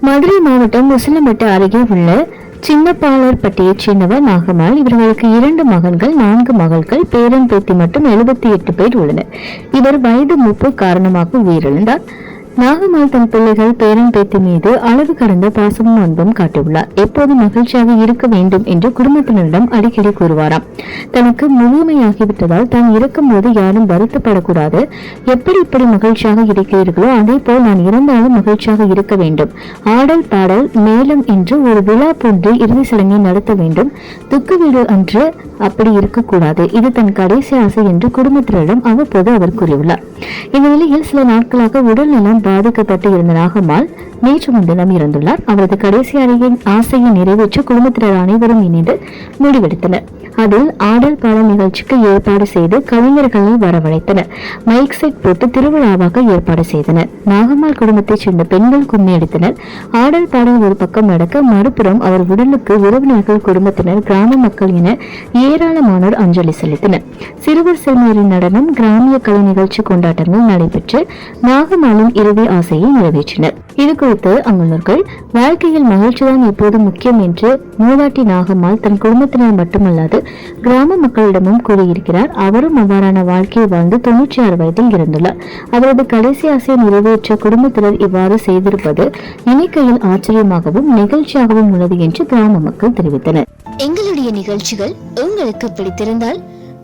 மதுரை மாவட்டம் முசிலம்பட்டு அருகே உள்ள சின்னப்பாளர்பட்டியைச் சேர்ந்தவர் நாகம்மாள். இவர்களுக்கு இரண்டு மகன்கள் நான்கு மகள்கள் பேரன் பேத்தி மட்டும் எழுபத்தி எட்டு பேர் உள்ளனர். இவர் வயது மூப்பு காரணமாக உயிரிழந்தார். நாகம்மாள் தன் பிள்ளைகள் பேரன் பேத்தி மீது அளவு கடந்த பாசமும் அன்பும் காட்டியுள்ளார். எப்போதும் மகிழ்ச்சியாக இருக்க வேண்டும் என்று குடும்பத்தினரிடம் அடிக்கடி கூறுவாராம். தனக்கு முழுமையாகிவிட்டதால் தான் இருக்கும்போது யாரும் வருத்தப்படக்கூடாது. எப்படி இப்படி மகிழ்ச்சியாக இருக்கிறீர்களோ அதே போல் நான் இறந்தாலும் மகிழ்ச்சியாக இருக்க வேண்டும். ஆடல் பாடல் மேலம் என்று ஒரு விழா போன்று இறுதி சடங்கை நடத்த வேண்டும். துக்க வீடு அன்று அப்படி இருக்கக்கூடாது. இது தன் கடைசி ஆசை என்று குடும்பத்தினரிடம் அவ்வப்போது அவர் கூறியுள்ளார். இந்நிலையில் சில நாட்களாக உடல்நலம் பாதிக்கப்பட்டு இருந்த நாகம்மாள் நேற்று முன்தினம் இறந்துள்ளார். அவரது கடைசி அறையின் ஆசையை நிறைவேற்ற குடும்பத்தினர் அனைவரும் இணைந்து முடிவெடுத்தனர். அதில் ஆடல் பாடல் நிகழ்ச்சிக்கு ஏற்பாடு செய்து கவிஞர்களை வரவழைத்தனர். மைக் செட் போட்டு திருவிழாவாக ஏற்பாடு செய்தனர். நாகம்மாள் குடும்பத்தைச் சேர்ந்த பெண்கள் கும்மி அடித்தனர். ஆடல் பாடல் ஒரு பக்கம் நடக்க மறுபுறம் அவர் உடலுக்கு உறவினர்கள் குடும்பத்தினர் கிராம மக்கள் என ஏராளமானோர் அஞ்சலி செலுத்தினர். சிறுவர் சிறுமியரின் நடனம் கிராமிய கலை நிகழ்ச்சி கொண்டாட்டங்கள் நடைபெற்று நாகம்மாளின் இறுதி ஆசையை நிறைவேற்றினர். இது குறித்து அங்குள்ளவர்கள் வாழ்க்கையில் மகிழ்ச்சிதான் எப்போதும் முக்கியம் என்று மூதாட்டி நாகம்மாள் தன் குடும்பத்தினர் மட்டுமல்லாது கிராம மக்களிடமும் கூறியிருக்கிறார். அவரும் அவ்வாறான வாழ்க்கையை வாழ்ந்து தொன்னூற்றி ஆறு வயதில் இருந்துள்ளார் அவரது கடைசி ஆசையை நிறைவேற்ற குடும்பத்தினர் இவ்வாறு செய்திருப்பது எண்ணிக்கையில் ஆச்சரியமாகவும் நிகழ்ச்சியாகவும் உள்ளது என்று கிராம மக்கள் தெரிவித்தனர். எங்களுடைய நிகழ்ச்சிகள் உங்களுக்கு பிடித்திருந்தால்